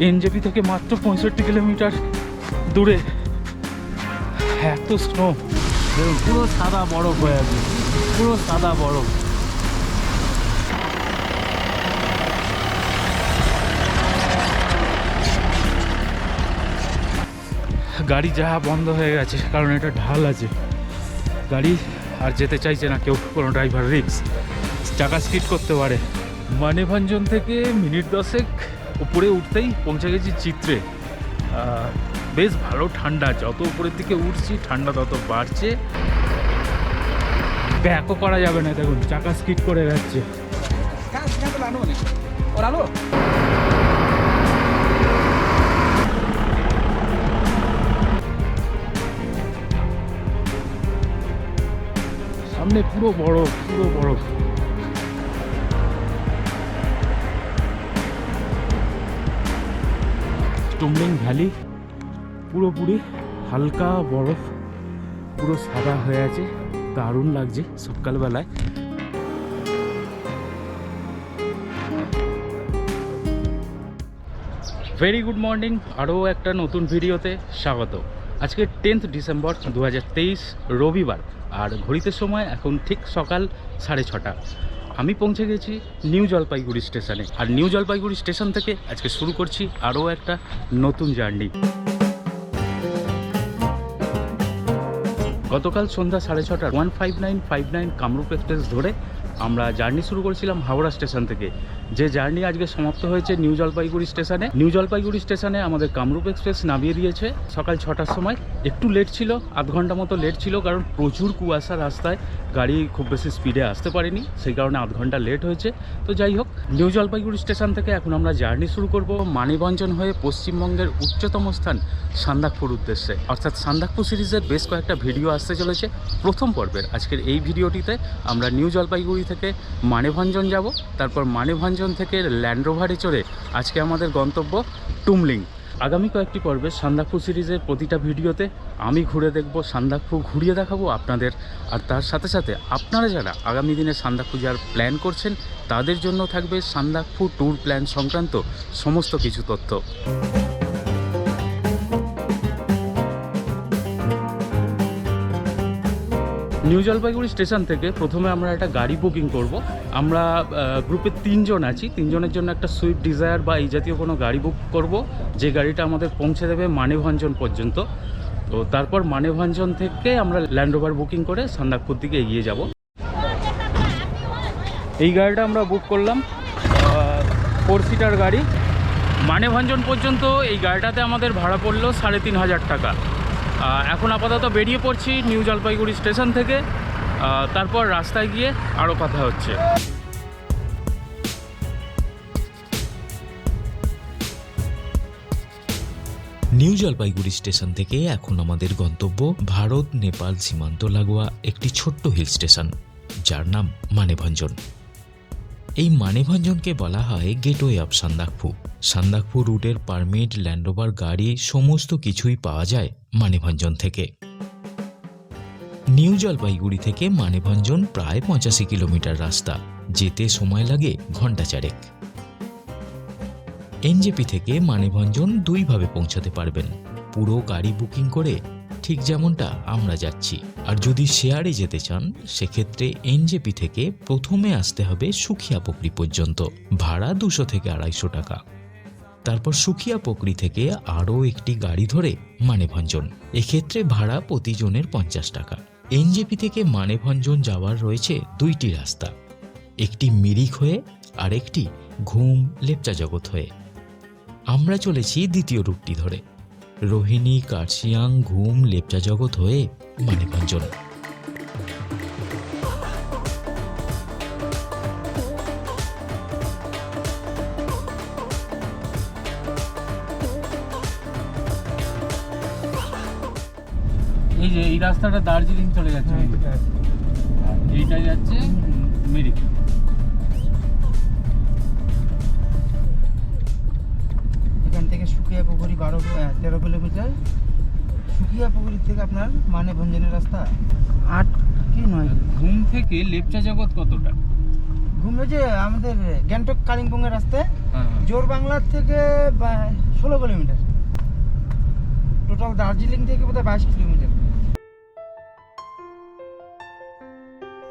NJP থেকে মাত্র পঁয়ষট্টি কিলোমিটার দূরে। এত স্নো পুরো সাদা বরফ হয়ে আছে। পুরো সাদা বরফ। গাড়ি যাওয়া বন্ধ হয়ে গেছে কারণ এটা ঢাল আছে। গাড়ি আর যেতে চাইছে না কেউ কোনো ড্রাইভার রিক্স চাকা স্কিড করতে পারে। মানেভঞ্জন থেকে মিনিট দশেক উপরে উঠতেই পৌঁছে গেছি চিত্রে। বেশ ভালো ঠান্ডা, যত উপরের দিকে উঠছি ঠান্ডা তত বাড়ছে। ব্যাকও করা যাবে না দেখুন, চাকা স্কিট করে যাচ্ছে। সামনে পুরো বরফ পুরো বরফ। টুমলিং ভ্যালি পুরোপুরি হালকা বরফ, পুরো সাদা হয়ে আছে, দারুণ লাগছে সকালবেলায়। ভেরি গুড মর্নিং আরও একটা নতুন ভিডিওতে স্বাগত। আজকে টেন্থ ডিসেম্বর দু হাজার তেইশ রবিবার, আর ঘড়িতে সময় এখন ঠিক সকাল সাড়ে ছটা। আমি পৌঁছে গেছি নিউ জলপাইগুড়ি স্টেশনে। আর নিউ জলপাইগুড়ি স্টেশন থেকে আজকে শুরু করছি আরও একটা নতুন জার্নি। গতকাল সন্ধ্যা সাড়ে ছটা one five nine five nine Kamrup express ধরে আমরা জার্নি শুরু করেছিলাম হাওড়া স্টেশন থেকে। যে জার্নি আজকে সমাপ্ত হয়েছে নিউ জলপাইগুড়ি স্টেশনে নিউ জলপাইগুড়ি স্টেশনে আমাদের কামরূপ এক্সপ্রেস নামিয়ে দিয়েছে। সকাল ছটার সময় একটু লেট ছিল, আধ ঘণ্টা মতো লেট ছিল কারণ প্রচুর কুয়াশা রাস্তায় গাড়ি খুব বেশি স্পিডে আসতে পারেনি, সেই কারণে আধ ঘণ্টা লেট হয়েছে। তো যাই হোক, নিউ জলপাইগুড়ি স্টেশন থেকে এখন আমরা জার্নি শুরু করব মানিভঞ্জন হয়ে পশ্চিমবঙ্গের উচ্চতম স্থান সান্দাকপুর উদ্দেশ্যে। অর্থাৎ সান্দাকপুর সিরিজের বেশ কয়েকটা ভিডিও আসতে চলেছে। প্রথম পর্বের আজকের এই ভিডিওটিতে আমরা নিউ জলপাইগুড়ি থেকে মানেভঞ্জন যাব, তারপর মানেভঞ্জন থেকে ল্যান্ড রোভারে চড়ে আজকে আমাদের গন্তব্য টুমলিং। আগামী কয়েকটি পর্বে সান্দাকফু সিরিজের প্রতিটা ভিডিওতে আমি ঘুরে দেখব, সান্দাকফু ঘুরিয়ে দেখাবো আপনাদের। আর তার সাথে সাথে আপনারা যারা আগামী দিনে সান্দাকফু যাওয়ার প্ল্যান করছেন, তাদের জন্য থাকবে সান্দাকফু ট্যুর প্ল্যান সংক্রান্ত সমস্ত কিছু তথ্য। নিউ জলপাইগুড়ি স্টেশন থেকে প্রথমে আমরা একটা গাড়ি বুকিং করব। আমরা গ্রুপে তিনজন আছি। তিনজনের জন্য একটা সুইফট ডিজায়ার বা এই জাতীয় কোনো গাড়ি বুক করব। যে গাড়িটা আমাদের পৌঁছে দেবে মানেভঞ্জন পর্যন্ত। তো তারপর মানেভঞ্জন থেকে আমরা ল্যান্ড রোভার বুকিং করে সান্দাকপুর দিকে এগিয়ে যাব। এই গাড়িটা আমরা বুক করলাম। ফোর সিটার গাড়ি। মানেভঞ্জন পর্যন্ত এই গাড়িটাতে আমাদের ভাড়া পড়ল সাড়ে তিন হাজার টাকা। এখন আপাতত বেরিয়ে পড়ছি নিউ জলপাইগুড়ি স্টেশন থেকে। তারপর রাস্তায় গিয়ে আরও কথা হচ্ছে। নিউ জলপাইগুড়ি স্টেশন থেকে এখন আমাদের গন্তব্য ভারত, নেপাল, সীমান্ত লাগোয়া একটি ছোট্ট হিল স্টেশন, যার নাম মানেভঞ্জন। এই মানেভঞ্জনকে বলা হয় গেটওয়ে অফ সান্দাকফু। সান্দাকফু রুটের পারমিট ল্যান্ডওভার গাড়ি, সমস্ত কিছুই পাওয়া যায় মানেভঞ্জন থেকে। নিউ জলপাইগুড়ি থেকে মানেভঞ্জন প্রায় পঁচাশি কিলোমিটার রাস্তা। যেতে সময় লাগে ঘণ্টা চারেক। এনজেপি থেকে মানেভঞ্জন দুইভাবে পৌঁছাতে পারবেন। পুরো গাড়ি বুকিং করে ঠিক যেমনটা আমরা যাচ্ছি। আর যদি শেয়ারে যেতে চান, সেক্ষেত্রে এনজেপি থেকে প্রথমে আসতে হবে সুখিয়া পুকুরি পর্যন্ত। ভাড়া দুশো থেকে আড়াইশো টাকা। তারপর সুখিয়া পুকুরি থেকে আরও একটি গাড়ি ধরে মানেভঞ্জন। এক্ষেত্রে ভাড়া প্রতিজনের পঞ্চাশ টাকা। এনজেপি থেকে মানেভঞ্জন যাওয়ার রয়েছে দুইটি রাস্তা। একটি মিরিক হয়ে আর একটি ঘুম লেপচা জগৎ হয়ে। আমরা চলেছি দ্বিতীয় রুটটি ধরে। রোহিণী কার্শিয়াং ঘুম লেপচা জগৎ হয়ে মানিভঞ্জন এই যে এই রাস্তাটা দার্জিলিং চলে যাচ্ছে। আর এইটা যাচ্ছে মিরিক এখান থেকে সুকিয়া পুকুরি বারো তেরো কিলোমিটার। সুকিয়া পুকুরি থেকে আপনার মানে ভঞ্জনের রাস্তা আট কি নয় ঘুম থেকে লেপচা জগৎ কতটা? ঘুমে যে আমাদের গ্যাংটক কালিম্পংয়ের রাস্তায় হ্যাঁ হ্যাঁ। জোর বাংলার থেকে ষোলো কিলোমিটার। টোটাল দার্জিলিং থেকে বোধহয় বাইশ কিলোমিটার।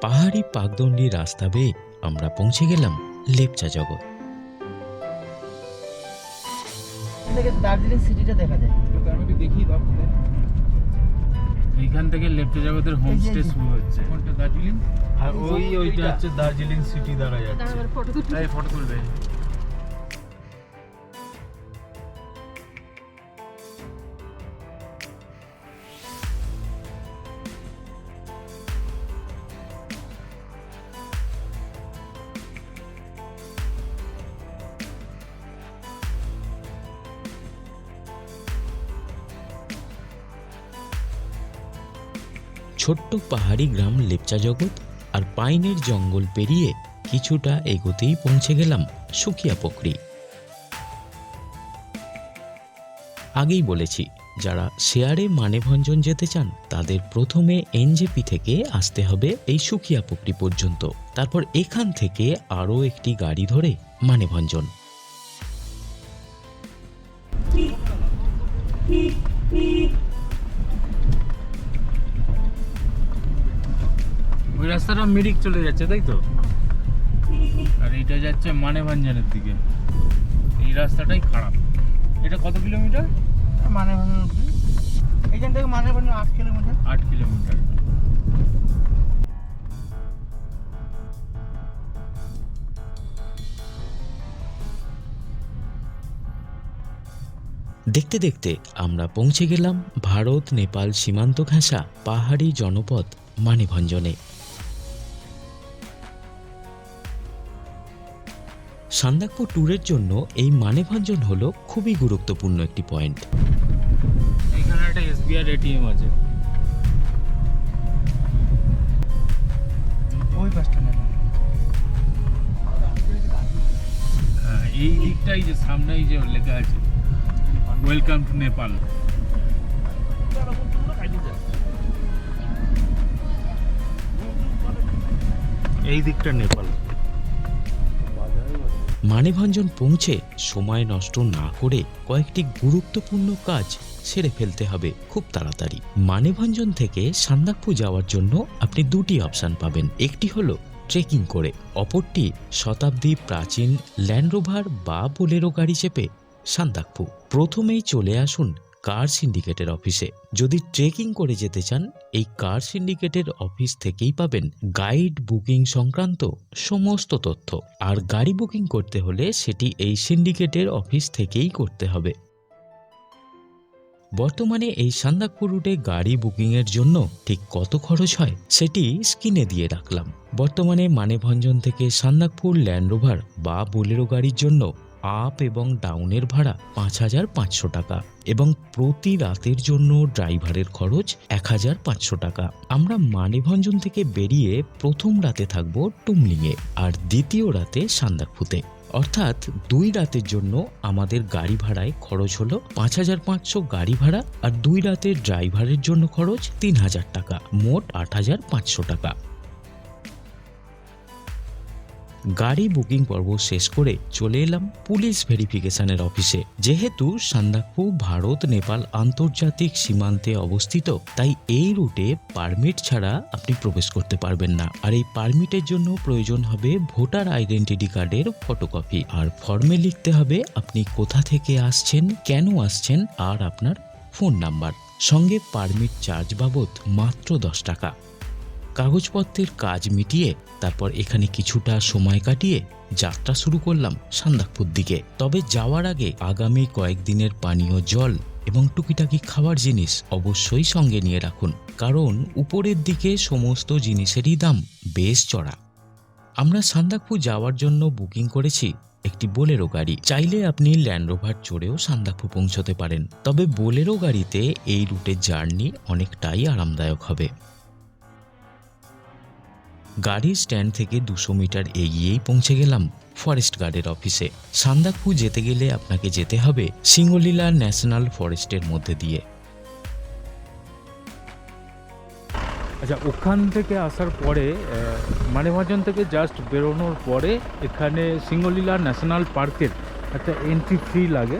পাহাড়ি পাকদণ্ডী রাস্তা বেয়ে আমরা পৌঁছে গেলাম লেপচা জগৎ। থেকে দার্জিলিং সিটিটা দেখা যায়। আমি একটু দেখিয়ে দাও। এইখান থেকে লেফটে জগতের হোমস্টে শুরু হচ্ছে। কোনটা দার্জিলিং? আর ওই ওইটা হচ্ছে দার্জিলিং সিটি দেখা যাচ্ছে। এই ফটো তুলবে। ছোট্ট পাহাড়ি গ্রাম লেপচা জগৎ আর পাইনের জঙ্গল পেরিয়ে কিছুটা এগোতেই পৌঁছে গেলাম সুকিয়া পকরি। আগেই বলেছি, যারা শেয়ারে মানেভঞ্জন যেতে চান, তাদের প্রথমে এনজেপি থেকে আসতে হবে এই সুকিয়া পকরি পর্যন্ত। তারপর এখান থেকে আরও একটি গাড়ি ধরে মানেভঞ্জন। রাস্তাটা মিরিক চলে যাচ্ছে তাই তো? আর এটা যাচ্ছে মানেভাঞ্জনের দিকে। এই রাস্তাটাই খারাপ। এটা কত কিলোমিটার? মানে এখান থেকে মানে আট কিলোমিটার। আট কিলোমিটার। দেখতে দেখতে আমরা পৌঁছে গেলাম ভারত নেপাল সীমান্ত ঘেঁষা পাহাড়ি জনপদ মানেভঞ্জনে। সান্দাকপুর ট্যুরের জন্য এই মানেভঞ্জন হলো খুবই গুরুত্বপূর্ণ একটি পয়েন্ট। এখানে একটা এসবিআই এটিএম আছে। ওই বাস স্ট্যান্ড হ্যাঁ এই দিকটাই যে সামনেই যে লেখা আছে ওয়েলকাম টু নেপাল। এই দিকটা নেপাল। মানেভঞ্জন পৌঁছে সময় নষ্ট না করে কয়েকটি গুরুত্বপূর্ণ কাজ সেরে ফেলতে হবে খুব তাড়াতাড়ি। মানেভঞ্জন থেকে সান্দাকপু যাওয়ার জন্য আপনি দুটি অপশান পাবেন। একটি হলো ট্রেকিং করে, অপরটি শতাব্দী প্রাচীন ল্যান্ডরোভার বা বোলেরো গাড়ি চেপে সান্দাকপু প্রথমেই চলে আসুন কার সিন্ডিকেটের অফিসে যদি ট্রেকিং করে যেতে চান, এই কার সিন্ডিকেটের অফিস থেকেই পাবেন গাইড বুকিং সংক্রান্ত সমস্ত তথ্য। আর গাড়ি বুকিং করতে হলে সেটি এই সিন্ডিকেটের অফিস থেকেই করতে হবে। বর্তমানে এই সান্দাকপুর রুটে গাড়ি বুকিংয়ের জন্য ঠিক কত খরচ হয়, সেটি স্ক্রিনে দিয়ে রাখলাম। বর্তমানে মানেভঞ্জন থেকে সান্দাকপুর ল্যান্ডরোভার বা বোলেরো গাড়ির জন্য আপ এবং ডাউনের ভাড়া পাঁচ হাজার পাঁচশো টাকা এবং প্রতি রাতের জন্য ড্রাইভারের খরচ এক হাজার পাঁচশো টাকা। আমরা মানেভঞ্জন থেকে বেরিয়ে প্রথম রাতে থাকব টুমলিংয়ে আর দ্বিতীয় রাতে সান্দাকফুতে। অর্থাৎ দুই রাতের জন্য আমাদের গাড়ি ভাড়ায় খরচ হলো পাঁচ হাজার পাঁচশো গাড়ি ভাড়া আর দুই রাতের ড্রাইভারের জন্য খরচ তিন হাজার টাকা, মোট আট হাজার পাঁচশো টাকা। গাড়ি বুকিং পর্ব শেষ করে চলে এলাম পুলিশ ভেরিফিকেশনের অফিসে। যেহেতু সান্দাকপু ভারত, নেপাল আন্তর্জাতিক সীমান্তে অবস্থিত, তাই এই রুটে পারমিট ছাড়া আপনি প্রবেশ করতে পারবেন না। আর এই পারমিটের জন্য প্রয়োজন হবে ভোটার আইডেন্টিটি কার্ডের ফটোকপি। আর ফর্মে লিখতে হবে আপনি কোথা থেকে আসছেন, কেন আসছেন, আর আপনার ফোন নাম্বার। সঙ্গে পারমিট চার্জ বাবদ মাত্র দশ টাকা। কাগজপত্রের কাজ মিটিয়ে তারপর এখানে কিছুটা সময় কাটিয়ে যাত্রা শুরু করলাম সান্দাকপুর দিকে। তবে যাওয়ার আগে আগামী কয়েকদিনের পানীয় জল এবং টুকিটাকি খাবার জিনিস অবশ্যই সঙ্গে নিয়ে রাখুন, কারণ উপরের দিকে সমস্ত জিনিসেরই দাম বেশ চড়া। আমরা সান্দাকপুর যাওয়ার জন্য বুকিং করেছি একটি বোলেরো গাড়ি। চাইলে আপনি ল্যান্ডরোভার চড়েও সান্দাকপু পৌঁছতে পারেন, তবে বোলেরো গাড়িতে এই রুটের জার্নি অনেকটাই আরামদায়ক হবে। গাড়ির স্ট্যান্ড থেকে দুশো মিটার এগিয়েই পৌঁছে গেলাম ফরেস্ট গার্ডের অফিসে। সান্দাকপু যেতে গেলে আপনাকে যেতে হবে সিঙ্গলীলা ন্যাশনাল ফরেস্টের মধ্যে দিয়ে। আচ্ছা ওখান থেকে আসার পরে মানেভাজন থেকে জাস্ট বেরোনোর পরে এখানে সিঙ্গলীলা ন্যাশনাল পার্কের একটা এন্ট্রি ফ্রি লাগে।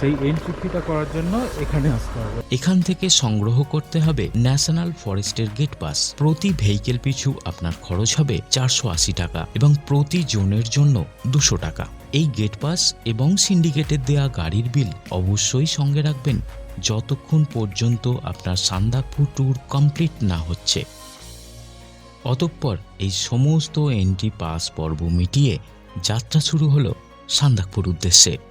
সেই এন্ট্রি করার জন্য এখানে আসতে হবে। এখান থেকে সংগ্রহ করতে হবে ন্যাশনাল ফরেস্টের গেট পাস প্রতি ভেহিকেল পিছু আপনার খরচ হবে চারশো আশি টাকা এবং প্রতি জোনের জন্য দুশো টাকা। এই গেট পাস এবং সিন্ডিকেটের দেয়া গাড়ির বিল অবশ্যই সঙ্গে রাখবেন যতক্ষণ পর্যন্ত আপনার সান্দাকফু ট্যুর কমপ্লিট না হচ্ছে। অতঃপর এই সমস্ত এন্ট্রি পাস পর্ব মিটিয়ে যাত্রা শুরু হলো সান্দাকপুর উদ্দেশ্যে।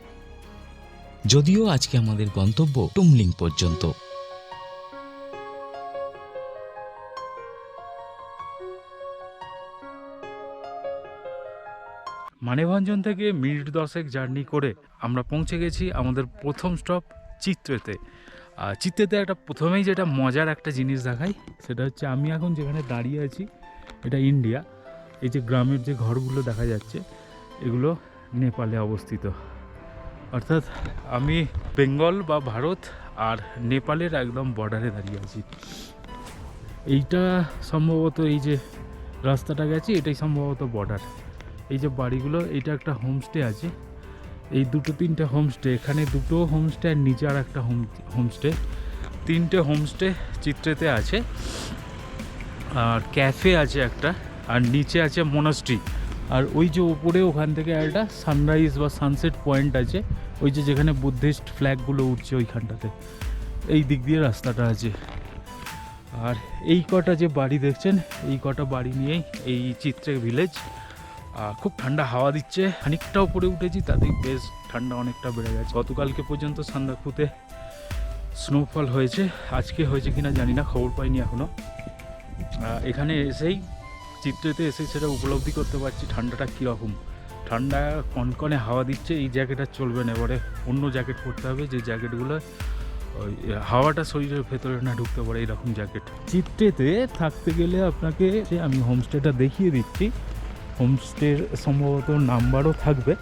যদিও আজকে আমাদের গন্তব্য টুমলিং পর্যন্ত। মানেভঞ্জন থেকে মিনিট দশেক জার্নি করে আমরা পৌঁছে গেছি আমাদের প্রথম স্টপ চিত্রেতে। চিত্রেতে একটা প্রথমেই যেটা মজার একটা জিনিস দেখাই, সেটা হচ্ছে আমি এখন যেখানে দাঁড়িয়ে আছি, এটা ইন্ডিয়া। এই যে গ্রামের যে ঘরগুলো দেখা যাচ্ছে, এগুলো নেপালে অবস্থিত। অর্থাৎ আমি বেঙ্গল বা ভারত আর নেপালের একদম বর্ডারে দাঁড়িয়ে আছি। এইটা সম্ভবত এই যে রাস্তাটা গেছে, এটাই সম্ভবত বর্ডার এই যে বাড়িগুলো এটা একটা হোমস্টে আছে। এই দুটো তিনটে হোমস্টে এখানে দুটো হোমস্টে আর নিচে আর একটা হোম হোমস্টে তিনটে হোমস্টে চিত্রেতে আছে। আর ক্যাফে আছে একটা, আর নিচে আছে মোনাস্ট্রি আর ওই যে ওপরে ওখান থেকে একটা সানরাইজ বা সানসেট পয়েন্ট আছে, ওই যে যেখানে বুদ্ধিস্ট ফ্ল্যাগগুলো উঠছে ওইখানটাতে। এই দিক দিয়ে রাস্তাটা আছে। আর এই কটা যে বাড়ি দেখছেন, এই কটা বাড়ি নিয়েই এই চিত্রে ভিলেজ খুব ঠান্ডা হাওয়া দিচ্ছে। খানিকটা উপরে উঠেছি, তাতেই বেশ ঠান্ডা অনেকটা বেড়ে গেছে। গতকালকে পর্যন্ত সান্দাকুতে স্নোফল হয়েছে। আজকে হয়েছে কিনা জানি না, খবর পাইনি এখনও এখানে এসেই চিত্রেতে এসে সেটা উপলব্ধি করতে পারছি, ঠান্ডাটা কীরকম। ঠান্ডা কনকনে হাওয়া দিচ্ছে, এই জ্যাকেট আর চলবে না। এবারে অন্য জ্যাকেট পরতে হবে, যে জ্যাকেটগুলো ওই হাওয়াটা শরীরের ভেতরে না ঢুকতে পারে, এরকম জ্যাকেট। চিত্রেতে থাকতে গেলে আপনাকে আমি হোমস্টেটা দেখিয়ে দিচ্ছি। হোমস্টের সম্ভবত নাম্বারও থাকবে।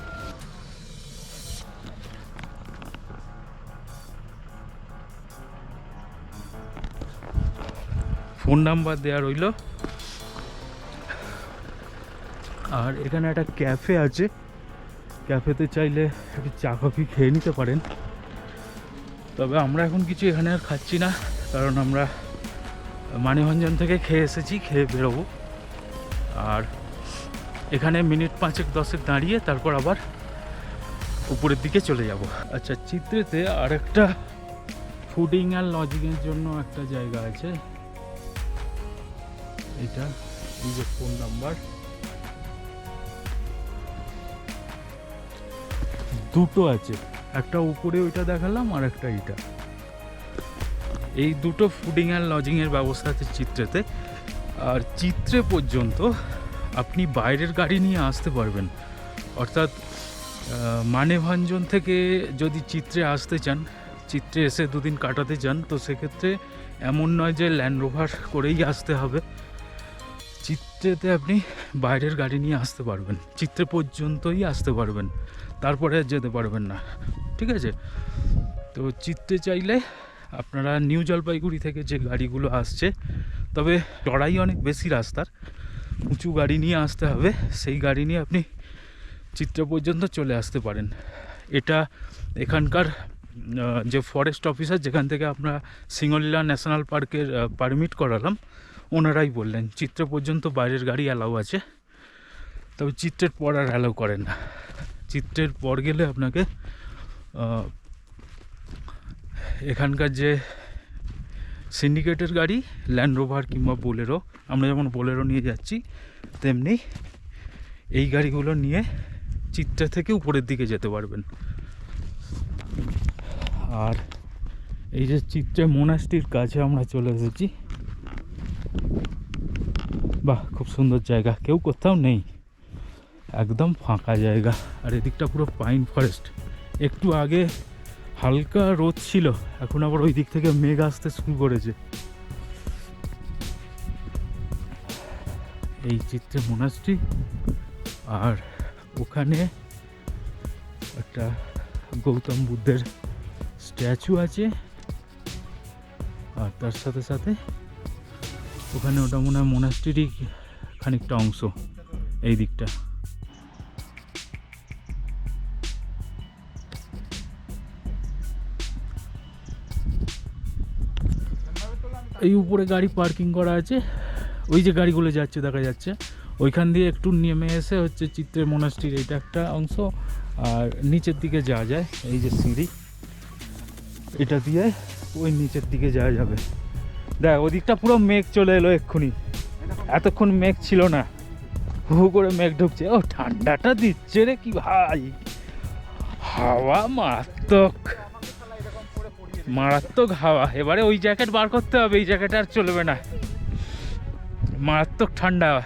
ফোন নাম্বার দেওয়া রইল। আর এখানে একটা ক্যাফে আছে। ক্যাফেতে চাইলে একটু চা, কফি খেয়ে নিতে পারেন। তবে আমরা এখন কিছু এখানে আর খাচ্ছি না, কারণ আমরা মানিভঞ্জন থেকে খেয়ে এসেছি, খেয়ে বেরোবো। আর এখানে মিনিট পাঁচেক, দশেক দাঁড়িয়ে তারপর আবার উপরের দিকে চলে যাব। আচ্ছা চিত্রেতে আরেকটা ফুডিং আর লজিংয়ের জন্য একটা জায়গা আছে। এটা যে ফোন নাম্বার। দুটো আছে। একটা উপরে ওইটা দেখালাম, আর একটা এইটা। এই দুটো ফুডিং অ্যান্ড লজিংয়ের ব্যবস্থা আছে চিত্রেতে। আর চিত্রে পর্যন্ত আপনি বাইরের গাড়ি নিয়ে আসতে পারবেন। অর্থাৎ মানেভঞ্জন থেকে যদি চিত্রে আসতে চান, চিত্রে এসে দুদিন কাটাতে চান, তো সেক্ষেত্রে এমন নয় যে ল্যান্ড রোভার করেই আসতে হবে। চিত্রেতে আপনি বাইরের গাড়ি নিয়ে আসতে পারবেন। চিত্রে পর্যন্তই আসতে পারবেন। তারপরে যেতে পারবেন না। ঠিক আছে? তো চিত্রে চাইলে আপনারা নিউ জলপাইগুড়ি থেকে যে গাড়িগুলো আসছে, তবে চড়াই অনেক বেশি রাস্তার। উঁচু গাড়ি নিয়ে আসতে হবে, সেই গাড়ি নিয়ে আপনি চিত্র পর্যন্ত চলে আসতে পারেন। এটা এখানকার যে ফরেস্ট অফিসার যেখান থেকে আমরা সিঙ্গলীলা ন্যাশনাল পার্কের পারমিট করালাম, ওনারাই বললেন, চিত্র পর্যন্ত বাইরের গাড়ি অ্যালাউ আছে, তবে চিত্রের পর আর অ্যালাউ করেন না। চিত্রের পর গেলে আপনাকে এখানকার যে সিন্ডিকেটের গাড়ি ল্যান্ড রোভার কিংবা বোলেরো আমরা যেমন বোলেরো নিয়ে যাচ্ছি, তেমনি এই গাড়িগুলো নিয়ে চিত্রা থেকে উপরের দিকে যেতে পারবেন। আর এই যে চিত্রে মোনাস্টির কাছে আমরা চলে এসেছি। বাহ, খুব সুন্দর জায়গা, কেউ কোথাও নেই। একদম ফাঁকা জায়গা। আর এদিকটা পুরো পাইন ফরেস্ট একটু আগে হালকা রোদ ছিল, এখন আবার ওই দিক থেকে মেঘ আসতে শুরু করেছে। এই চিত্রে মোনাস্ট্রি আর ওখানে একটা গৌতম বুদ্ধের স্ট্যাচু আছে। আর তার সাথে সাথে ওখানে ওটা মনে হয় মোনাস্ট্রিরই খানিকটা অংশ, এই দিকটা। এই উপরে গাড়ি পার্কিং করা আছে। ওই যে গাড়িগুলো যাচ্ছে, দেখা যাচ্ছে। ওইখান দিয়ে একটু নেমে এসে হচ্ছে চিত্রের মোনাস্ট্রির এইটা একটা অংশ, আর নিচের দিকে যাওয়া যায়। এই যে সিঁড়ি, এটা দিয়ে ওই নিচের দিকে যাওয়া যাবে। দেখ, ওদিকটা পুরো মেঘ চলে এলো এক্ষুনি। এতক্ষণ মেঘ ছিল না। হু হু করে মেঘ ঢুকছে। ও, ঠান্ডাটা দিচ্ছে রে কি ভাই। হাওয়া মারাত্মক। মারাত্মক হাওয়া। এবারে ওই জ্যাকেট বার করতে হবে, এই জ্যাকেট আর চলবে না। মারাত্মক ঠান্ডা,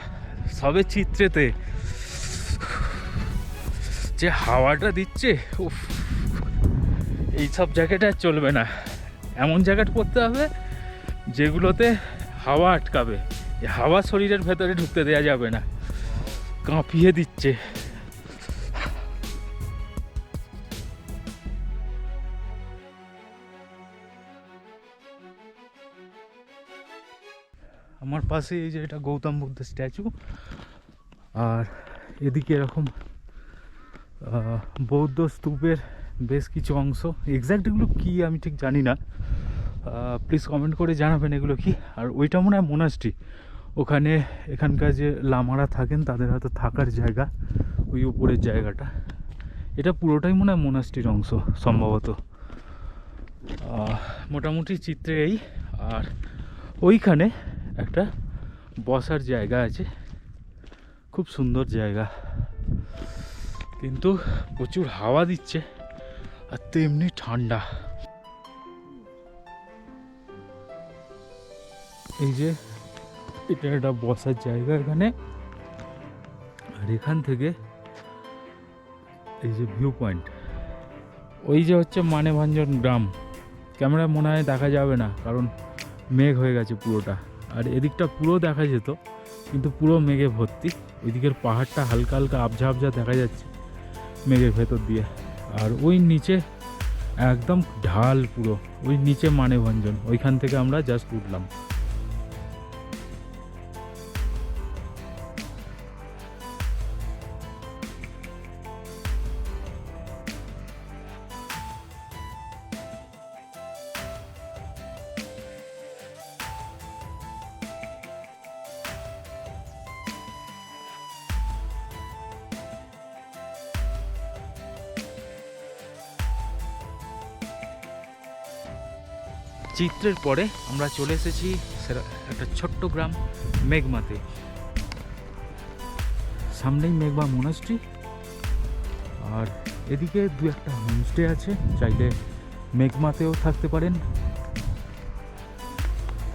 সবে চিত্রেতে। যে হাওয়াটা দিচ্ছে, উফ। এইসব জ্যাকেট আর চলবে না। এমন জ্যাকেট পরতে হবে, যেগুলোতে হাওয়া আটকাবে। এই হাওয়া শরীরের ভেতরে ঢুকতে দেওয়া যাবে না। কাঁপিয়ে দিচ্ছে। আমার পাশে এই যে এটা গৌতম বুদ্ধের স্ট্যাচু। আর এদিকে এরকম বৌদ্ধ স্তূপের বেশ কিছু অংশ। এক্স্যাক্ট এগুলো কী আমি ঠিক জানি না। প্লিজ কমেন্ট করে জানাবেন এগুলো কি। আর ওইটা মনে হয় মোনাস্ট্রি ওখানে এখানকার যে লামারা থাকেন, তাদের হয়তো থাকার জায়গা, ওই উপরের জায়গাটা। এটা পুরোটাই মনে হয় মোনাস্ট্রির অংশ, সম্ভবত। মোটামুটি চিত্রে এই। আর ওইখানে একটা বসার জায়গা আছে। খুব সুন্দর জায়গা। কিন্তু প্রচুর হাওয়া দিচ্ছে আর তেমনি ঠান্ডা। এই যে এটা একটা বসার জায়গা এখানে। আর এখান থেকে এই যে ভিউ পয়েন্ট ওই যে হচ্ছে মানেভঞ্জন গ্রাম। ক্যামেরা মনে হয় দেখা যাবে না, কারণ মেঘ হয়ে গেছে পুরোটা। আর এদিকটা পুরো দেখা যেত, কিন্তু পুরো মেঘে ভর্তি। ওইদিকের পাহাড়টা হালকা হালকা আবঝা আবঝা দেখা যাচ্ছে মেঘের ভেতর দিয়ে। আর ওই নিচে একদম ঢাল পুরো, ওই নিচে মানেভঞ্জন। ওইখান থেকে আমরা জাস্ট উঠলাম। চিত্রের পরে আমরা চলে এসেছি একটা ছোট্ট গ্রাম মেঘমাতে। সামনেই মেঘমা মোনাস্ট্রি আর এদিকে দু একটা হোমস্টে আছে, চাইলে মেঘমাতেও থাকতে পারেন।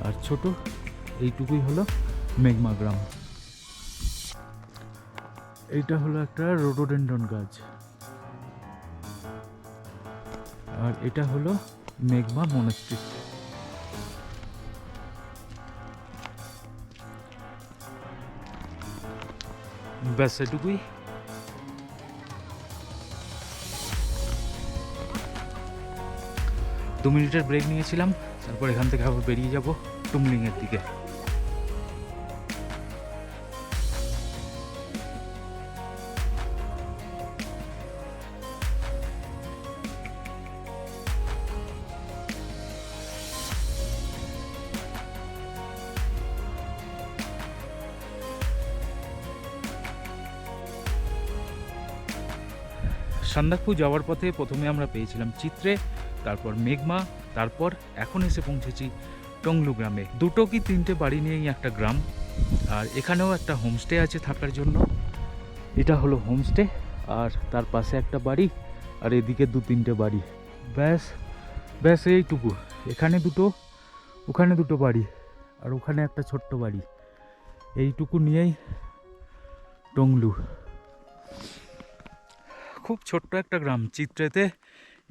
আর ছোট, এইটুকুই হলো মেঘমা গ্রাম। এইটা হলো একটা রোডোডেন্ডন গাছ। আর এটা হলো মেঘমা মনাস্ট্রি ব্যাস এটুকুই দু মিনিটের ব্রেক নিয়েছিলাম তারপর এখান থেকে আবার বেরিয়ে যাব টুমলিংয়ের দিকে। সান্দাকপু যাওয়ার পথে প্রথমে আমরা পেয়েছিলাম চিত্রে, তারপর মেঘমা, তারপর এখন এসে পৌঁছেছি টংলু গ্রামে। দুটো কি তিনটে বাড়ি নিয়েই একটা গ্রাম? আর এখানেও একটা হোমস্টে আছে থাকার জন্য। এটা হলো হোমস্টে, আর তার পাশে একটা বাড়ি, আর এদিকে দু তিনটে বাড়ি। ব্যাস ব্যাস এইটুকু। এখানে দুটো, ওখানে দুটো বাড়ি, আর ওখানে একটা ছোট্ট বাড়ি। এইটুকু নিয়েই টংলু। খুব ছোট্ট একটা গ্রাম। চিত্রেতে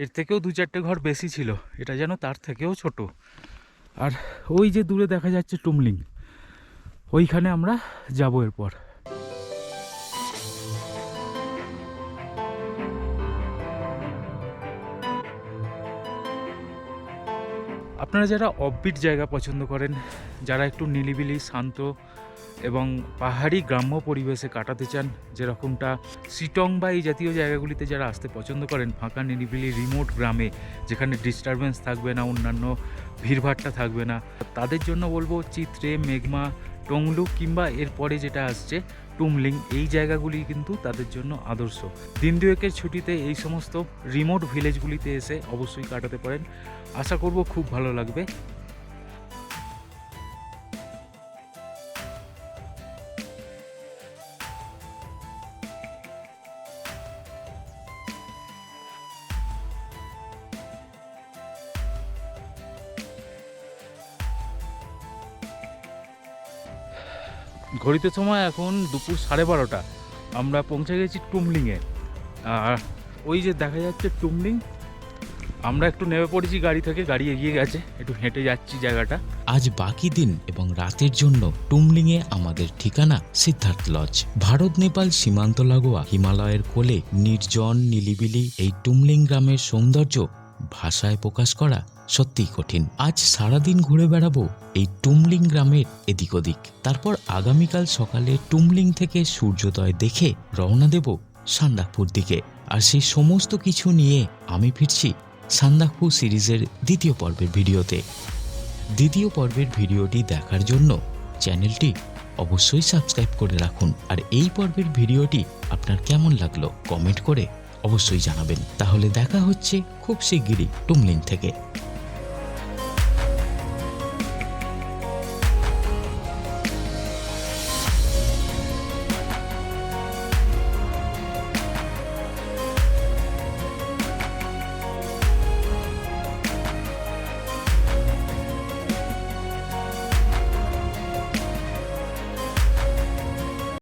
এর থেকেও দু চারটে ঘর বেশি ছিল। এটা যেন তার থেকেও ছোট। আর ওই যে দূরে দেখা যাচ্ছে টুমলিং, ওইখানে আমরা যাব এরপর। আপনারা যারা অফবিট জায়গা পছন্দ করেন, যারা একটু নিলিবিলি, শান্ত এবং পাহাড়ি গ্রাম্য পরিবেশে কাটাতে চান, যেরকমটা সিটং বা এই জাতীয় জায়গাগুলিতে যারা আসতে পছন্দ করেন, ফাঁকা নিরিবিলি রিমোট গ্রামে, যেখানে ডিস্টারবেন্স থাকবে না, অন্যান্য ভিড়ভাড়টা থাকবে না। তাদের জন্য বলব চিত্রে, মেঘমা টংলু কিংবা এরপরে যেটা আসছে, টুমলিং, এই জায়গাগুলি কিন্তু তাদের জন্য আদর্শ। দিন দুয়েকের ছুটিতে এই সমস্ত রিমোট ভিলেজগুলিতে এসে অবশ্যই কাটাতে পারেন। আশা করব খুব ভালো লাগবে। ঘড়িতে সময় এখন দুপুর সাড়ে বারোটা। আমরা পৌঁছে গেছি টুমলিংয়ে। আর ওই যে দেখা যাচ্ছে টুমলিং, আমরা একটু নেমে পড়েছি গাড়ি থেকে, গাড়ি এগিয়ে গেছে। একটু হেঁটে যাচ্ছি জায়গাটা। আজ বাকি দিন এবং রাতের জন্য টুমলিংয়ে আমাদের ঠিকানা সিদ্ধার্থ লজ। ভারত, নেপাল, সীমান্ত, লাগোয়া, হিমালয়ের কোলে নির্জন, নিলিবিলি এই টুমলিং গ্রামের সৌন্দর্য ভাষায় প্রকাশ করা সত্যিই কঠিন। আজ সারাদিন ঘুরে বেড়াবো এই টুমলিং গ্রামের এদিক ওদিক। তারপর আগামীকাল সকালে টুমলিং থেকে সূর্যোদয় দেখে রওনা দেব সান্দাকপুর দিকে। আর সেই সমস্ত কিছু নিয়ে আমি ফিরছি সান্দাকপুর সিরিজের দ্বিতীয় পর্বের ভিডিওতে। দ্বিতীয় পর্বের ভিডিওটি দেখার জন্য চ্যানেলটি অবশ্যই সাবস্ক্রাইব করে রাখুন। আর এই পর্বের ভিডিওটি আপনার কেমন লাগল কমেন্ট করে অবশ্যই জানাবেন। তাহলে দেখা হচ্ছে খুব শিগগিরই টুমলিং থেকে।